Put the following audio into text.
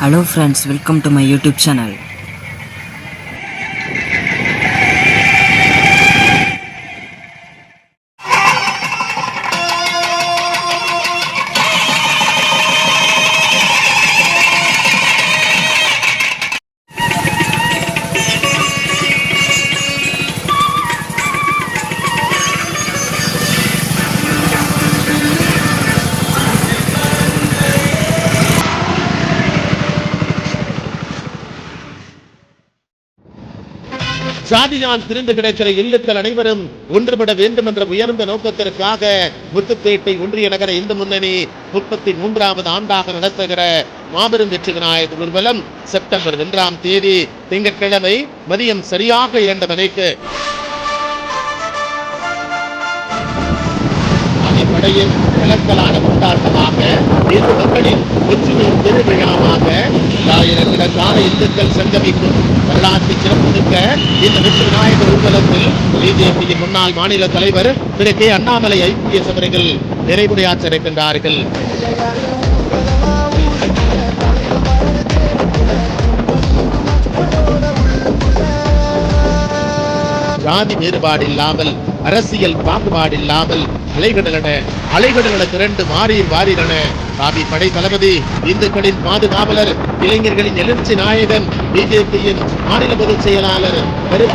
Hello friends welcome to my YouTube channel சாதியான் திரிந்து கிடைக்கிற இல்லத்தில் அனைவரும் ஒன்றுபட வேண்டும் என்ற உயர்ந்த நோக்கத்திற்காக முத்துப்பேட்டை ஒன்றிய நகர இந்து முன்னணி முப்பத்தி மூன்றாவது ஆண்டாக நடத்துகிற மாபெரும் வெற்றி விநாயகர் ஊர்வலம் செப்டம்பர் ஒன்றாம் தேதி திங்கட்கிழமை மதியம் சரியாக இரண்டு மணிக்கு. அடிப்படையில் விளக்கலான கொண்டாட்டமாக இந்து மக்களின் ஒற்றுமை திருவிழாவாக ஆயிரக்கணக்கான இந்துக்கள் சங்கமிக்கும் வரலாற்று சிறப்புமிக்க இந்த வெற்றி விநாயகர் ஊர்வலத்தில் பிஜேபியின் முன்னாள் மாநில தலைவர் திரு கே. அண்ணாமலை ஐபிஎஸ் அவர்கள் நிறைவுரையாற்ற இருக்கின்றார்கள். ஜாதி வேறுபாடு இல்லாமல் அரசியல் பாகுபாடு இல்லாமல் அலைகடலென அலைகடலென திரண்டு மாறி வாரிலென. காவி படை தளபதி இந்துக்களின் பாதுகாவலர் இளைஞர்களின் எழுச்சி நாயகன் பிஜேபியின் மாநில பொதுச் செயலாளர் கருப்பு